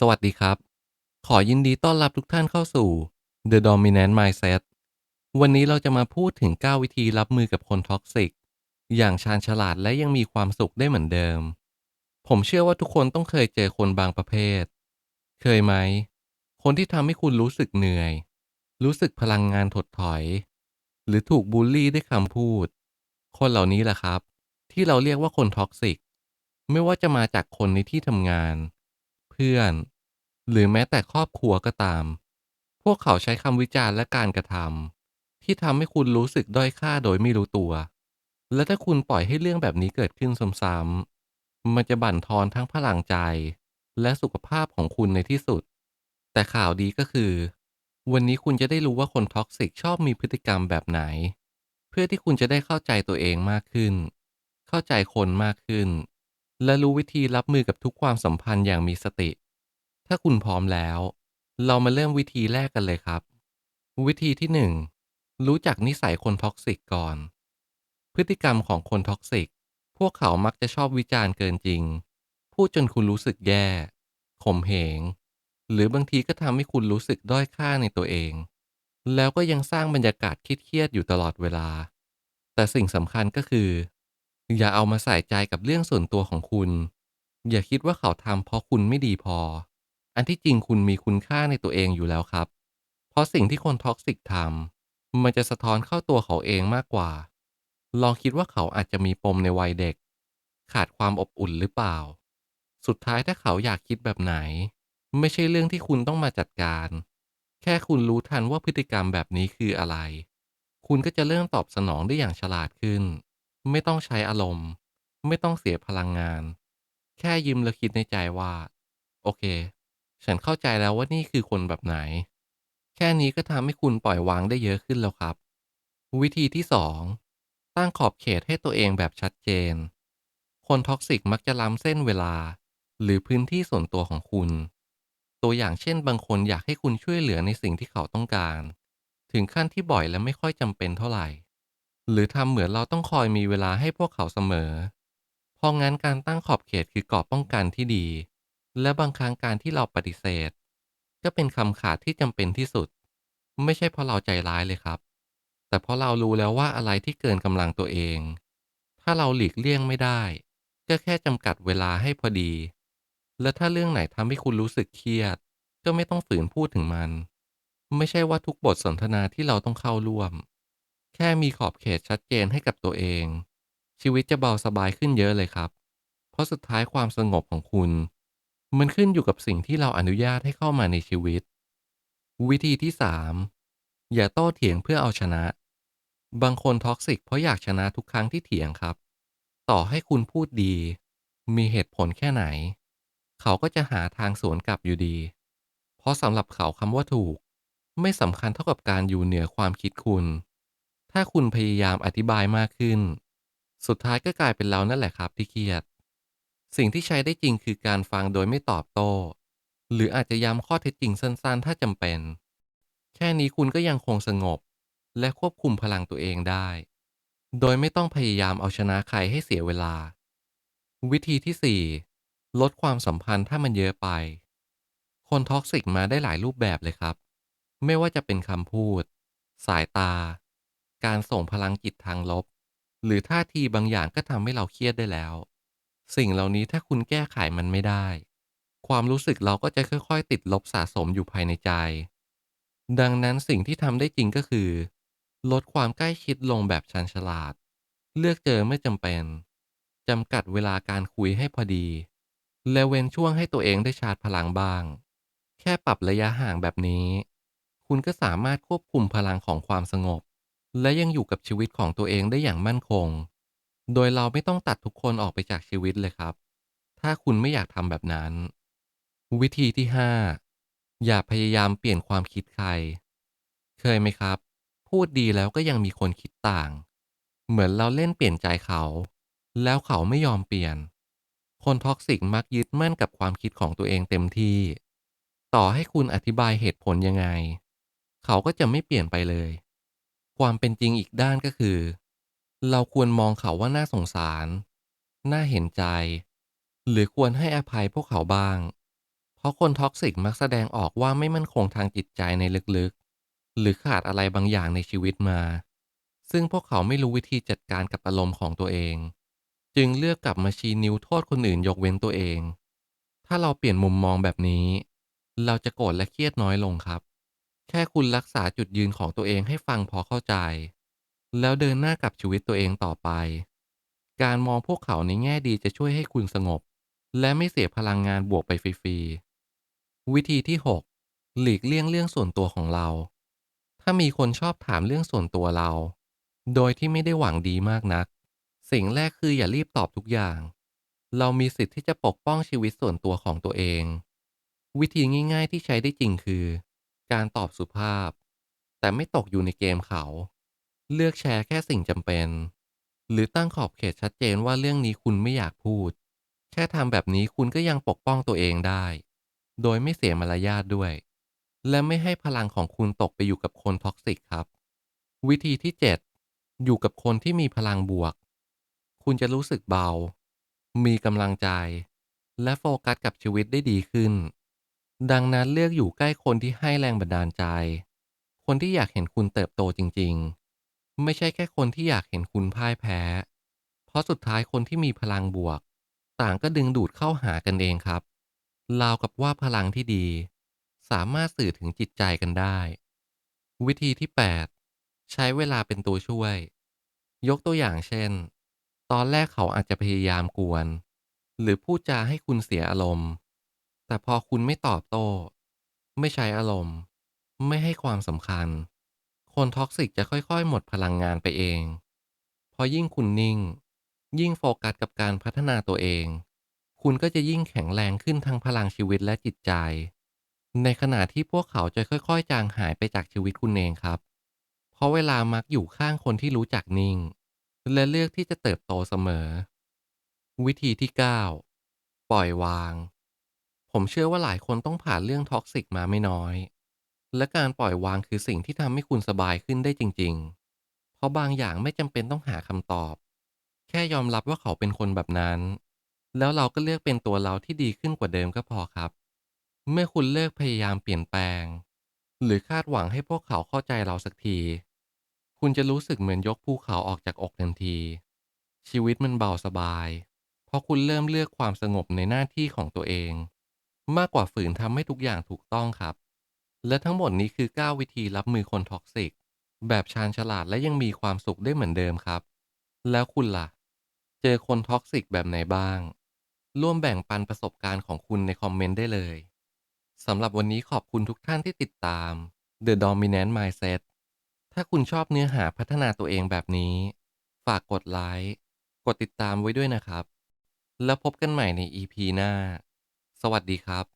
สวัสดีครับ ขอยินดีต้อนรับทุกท่านเข้าสู่ The Dominant Mindset วันนี้เราจะมาพูดถึง 9 วิธีรับมือกับคนท็อกซิก อย่างชาญฉลาดและยังมีความสุขได้เหมือนเดิม ผมเชื่อว่าทุกคนต้องเคยเจอคนบางประเภท เคยไหม คนที่ทำให้คุณรู้สึกเหนื่อย รู้สึกพลังงานถดถอย หรือถูกบูลลี่ด้วยคำพูด คนเหล่านี้แหละครับ ที่เราเรียกว่าคนท็อกซิก ไม่ว่าจะมาจากคนในที่ทำงาน พื่อน หรือแม้แต่ครอบครัวก็ตาม พวกเขาใช้คำวิจารณ์และการกระทำที่ทำให้คุณรู้สึกด้อยค่าโดยไม่รู้ตัว และถ้าคุณปล่อยให้เรื่องแบบนี้เกิดขึ้นซ้ำๆมันจะบั่นทอนทั้งพลังใจ และสุขภาพของคุณในที่สุด แต่ข่าวดีก็คือ วันนี้คุณจะได้รู้ว่าคนท็อกซิกชอบมีพฤติกรรมแบบไหน เพื่อที่คุณจะได้เข้าใจตัวเองมากขึ้น เข้าใจคนมากขึ้น และรู้วิธีรับมือกับทุกความสัมพันธ์อย่างมีสติ ถ้าคุณพร้อมแล้ว เรามาเริ่มวิธีแรกกันเลยครับ วิธีที่หนึ่งรู้จักนิสัยคนท็อกซิกก่อน พฤติกรรมของคนท็อกซิก พวกเขามักจะชอบวิจารณ์เกินจริง พูดจนคุณรู้สึกแย่ ข่มเหง หรือบางทีก็ทำให้คุณรู้สึกด้อยค่าในตัวเอง แล้วก็ยังสร้างบรรยากาศเครียดอยู่ตลอดเวลา แต่สิ่งสำคัญก็คือ อย่าเอามาใส่ใจกับเรื่องส่วนตัวของคุณ อย่าคิดว่าเขาทำเพราะคุณไม่ดีพอ อันที่จริงคุณมีคุณค่าในตัวเองอยู่แล้วครับ เพราะสิ่งที่คนท็อกซิกทำมันจะสะท้อนเข้าตัวเขาเองมากกว่า ลองคิดว่าเขาอาจจะมีปมในวัยเด็ก ขาดความอบอุ่นหรือเปล่า สุดท้ายถ้าเขาอยากคิดแบบไหน ไม่ใช่เรื่องที่คุณต้องมาจัดการ แค่คุณรู้ทันว่าพฤติกรรมแบบนี้คืออะไร คุณก็จะเริ่มตอบสนองได้อย่างฉลาดขึ้น ไม่ต้องใช้อารมณ์ ไม่ต้องเสียพลังงาน แค่ยิ้มแล้วคิดในใจว่า โอเค ฉันเข้าใจแล้วว่านี่คือคนแบบไหน แค่นี้ก็ทำให้คุณปล่อยวางได้เยอะขึ้นแล้วครับ วิธีที่ 2 ตั้งขอบเขตให้ตัวเองแบบชัดเจน คนท็อกซิกมักจะล้ำเส้นเวลา หรือพื้นที่ส่วนตัวของคุณ ตัวอย่างเช่นบางคนอยากให้คุณช่วยเหลือในสิ่งที่เขาต้องการ ถึงขั้นที่บ่อยและไม่ค่อยจำเป็นเท่าไหร่ หรือทำเหมือนเราต้องคอยมีเวลาให้พวกเขาเสมอ เพราะงั้นการตั้งขอบเขตคือกรอบป้องกันที่ดี และบางครั้งการที่เราปฏิเสธ ก็เป็นคำขาดที่จำเป็นที่สุด ไม่ใช่เพราะเราใจร้ายเลยครับ แต่เพราะเรารู้แล้วว่าอะไรที่เกินกำลังตัวเอง ถ้าเราหลีกเลี่ยงไม่ได้ ก็แค่จำกัดเวลาให้พอดี และถ้าเรื่องไหนทำให้คุณรู้สึกเครียด ก็ไม่ต้องฝืนพูดถึงมัน ไม่ใช่ว่าทุกบทสนทนาที่เราต้องเข้าร่วม แค่มีขอบเขตชัดเจนให้กับตัวเอง ชีวิตจะเบาสบายขึ้นเยอะเลยครับ เพราะสุดท้ายความสงบของคุณ มันขึ้นอยู่กับสิ่งที่เราอนุญาตให้เข้ามาในชีวิต วิธีที่ 3 อย่าโต้เถียงเพื่อเอาชนะ บางคนท็อกซิกเพราะอยากชนะทุกครั้งที่เถียงครับ ต่อให้คุณพูดดี มีเหตุผลแค่ไหน เขาก็จะหาทางสวนกลับอยู่ดี เพราะสำหรับเขาคำว่าถูก ไม่สำคัญเท่ากับการอยู่เหนือความคิดคุณ ถ้าคุณพยายามอธิบายมากขึ้น สุดท้ายก็กลายเป็นเรานั่นแหละครับที่เครียด สิ่งที่ใช้ได้จริงคือการฟังโดยไม่ตอบโต้ หรืออาจจะย้ำข้อเท็จจริงสั้นๆ ถ้าจำเป็น แค่นี้คุณก็ยังคงสงบ และควบคุมพลังตัวเองได้ โดยไม่ต้องพยายามเอาชนะใครให้เสียเวลา วิธีที่ 4 ลดความสัมพันธ์ถ้ามันเยอะไป คนท็อกซิกมาได้หลายรูปแบบเลยครับ ไม่ว่าจะเป็นคำพูด สายตา การส่งพลังจิตทางลบ หรือท่าทีบางอย่างก็ทำให้เราเครียดได้แล้ว สิ่งเหล่านี้ถ้าคุณแก้ไขมันไม่ได้ ความรู้สึกเราก็จะค่อย ๆ ติดลบสะสมอยู่ภายในใจ ดังนั้นสิ่งที่ทำได้จริงก็คือ ลดความใกล้ชิดลงแบบชันฉลาด เลือกเจอไม่จำเป็นจำกัดเวลาการคุยให้พอดี และเว้นช่วงให้ตัวเองได้ชาร์จพลังบ้าง แค่ปรับระยะห่างแบบนี้ คุณก็สามารถควบคุมพลังของความสงบ และยังอยู่กับชีวิตของตัวเองได้อย่างมั่นคง โดยเราไม่ต้องตัดทุกคนออกไปจากชีวิตเลยครับ ถ้าคุณไม่อยากทำแบบนั้น วิธีที่ 5 อย่าพยายามเปลี่ยนความคิดใคร เคยไหมครับ พูดดีแล้วก็ยังมีคนคิดต่าง เหมือนเราเล่นเปลี่ยนใจเขา แล้วเขาไม่ยอมเปลี่ยน คนท็อกซิกมักยึดมั่นกับความคิดของตัวเองเต็มที่ ต่อให้คุณอธิบายเหตุผลยังไง เขาก็จะไม่เปลี่ยนไปเลย ความเป็นจริงอีกด้านก็คือ เราควรมองเขาว่าน่าสงสาร น่าเห็นใจ หรือควรให้อภัยพวกเขาบ้าง เพราะคนท็อกซิกมักแสดงออกว่าไม่มั่นคงทางจิตใจในลึกๆ หรือขาดอะไรบางอย่างในชีวิตมา ซึ่งพวกเขาไม่รู้วิธีจัดการกับอารมณ์ของตัวเอง จึงเลือกกลับมาชี้นิ้วโทษคนอื่นยกเว้นตัวเอง ถ้าเราเปลี่ยนมุมมองแบบนี้ เราจะโกรธและเครียดน้อยลงครับ แค่คุณรักษาจุดยืนของตัวเองให้ฟังพอเข้าใจ แล้วเดินหน้ากับชีวิตตัวเองต่อไป การมองพวกเขาในแง่ดีจะช่วยให้คุณสงบ และไม่เสียพลังงานบวกไปฟรีๆ วิธีที่ 6 หลีกเลี่ยงเรื่องส่วนตัวของเรา ถ้ามีคนชอบถามเรื่องส่วนตัวเรา โดยที่ไม่ได้หวังดีมากนัก สิ่งแรกคืออย่ารีบตอบทุกอย่าง เรามีสิทธิ์ที่จะปกป้องชีวิตส่วนตัวของตัวเอง วิธีง่าย ๆ ที่ใช้ได้จริงคือ การตอบสุภาพ แต่ไม่ตกอยู่ในเกมเขา เลือกแชร์แค่สิ่งจำเป็น หรือตั้งขอบเขตชัดเจนว่าเรื่องนี้คุณไม่อยากพูด แค่ทำแบบนี้คุณก็ยังปกป้องตัวเองได้ โดยไม่เสียมารยาทด้วย และไม่ให้พลังของคุณตกไปอยู่กับคนท็อกซิกครับ วิธีที่ 7 อยู่กับคนที่มีพลังบวก คุณจะรู้สึกเบา มีกำลังใจ และโฟกัสกับชีวิตได้ดีขึ้น ดังนั้นเลือกอยู่ใกล้คนที่ให้แรงบันดาลใจ คนที่อยากเห็นคุณเติบโตจริง ๆ ไม่ใช่แค่คนที่อยากเห็นคุณพ่ายแพ้ เพราะสุดท้ายคนที่มีพลังบวก ต่างก็ดึงดูดเข้าหากันเองครับราวกับว่าพลังที่ดี สามารถสื่อถึงจิตใจกันได้ วิธีที่ 8 ใช้เวลาเป็นตัวช่วย ยกตัวอย่างเช่น ตอนแรกเขาอาจจะพยายามกวน หรือพูดจาให้คุณเสียอารมณ์ แต่พอคุณไม่ตอบโต้ ไม่ใช้อารมณ์ ไม่ให้ความสำคัญ คนท็อกซิกจะค่อยๆ หมดพลังงานไปเอง พอยิ่งคุณนิ่ง ยิ่งโฟกัสกับการพัฒนาตัวเอง คุณก็จะยิ่งแข็งแรงขึ้นทั้งพลังชีวิตและจิตใจ ในขณะที่พวกเขาจะค่อยๆ จางหายไปจากชีวิตคุณเองครับ เพราะเวลามักอยู่ข้างคนที่รู้จักนิ่ง และเลือกที่จะเติบโตเสมอ วิธีที่ 9 ปล่อยวาง ผมเชื่อว่าหลายคนต้องผ่านเรื่องท็อกซิกมาไม่น้อย และการปล่อยวางคือสิ่งที่ทำให้คุณสบายขึ้นได้จริง ๆ เพราะบางอย่างไม่จำเป็นต้องหาคำตอบ แค่ยอมรับว่าเขาเป็นคนแบบนั้น แล้วเราก็เลือกเป็นตัวเราที่ดีขึ้นกว่าเดิมก็พอครับ เมื่อคุณเลิกพยายามเปลี่ยนแปลง หรือคาดหวังให้พวกเขาเข้าใจเราสักที คุณจะรู้สึกเหมือนยกภูเขาออกจากอกทันที ชีวิตมันเบาสบาย เพราะคุณเริ่มเลือกความสงบในหน้าที่ของตัวเอง มากกว่าฝืนทำให้ทุกอย่างถูกต้องครับ และทั้งหมดนี้คือ 9 วิธีรับมือคนท็อกซิก แบบชาญฉลาดและยังมีความสุขได้เหมือนเดิมครับ แล้วคุณล่ะ เจอคนท็อกซิกแบบไหนบ้าง ร่วมแบ่งปันประสบการณ์ของคุณในคอมเมนต์ได้เลยสำหรับวันนี้ขอบคุณทุกท่านที่ติดตาม The Dominant Mindset ถ้าคุณชอบเนื้อหาพัฒนาตัวเองแบบนี้ ฝากกดไลค์ กดติดตามไว้ด้วยนะครับ แล้วพบกันใหม่ใน EP หน้า สวัสดีครับ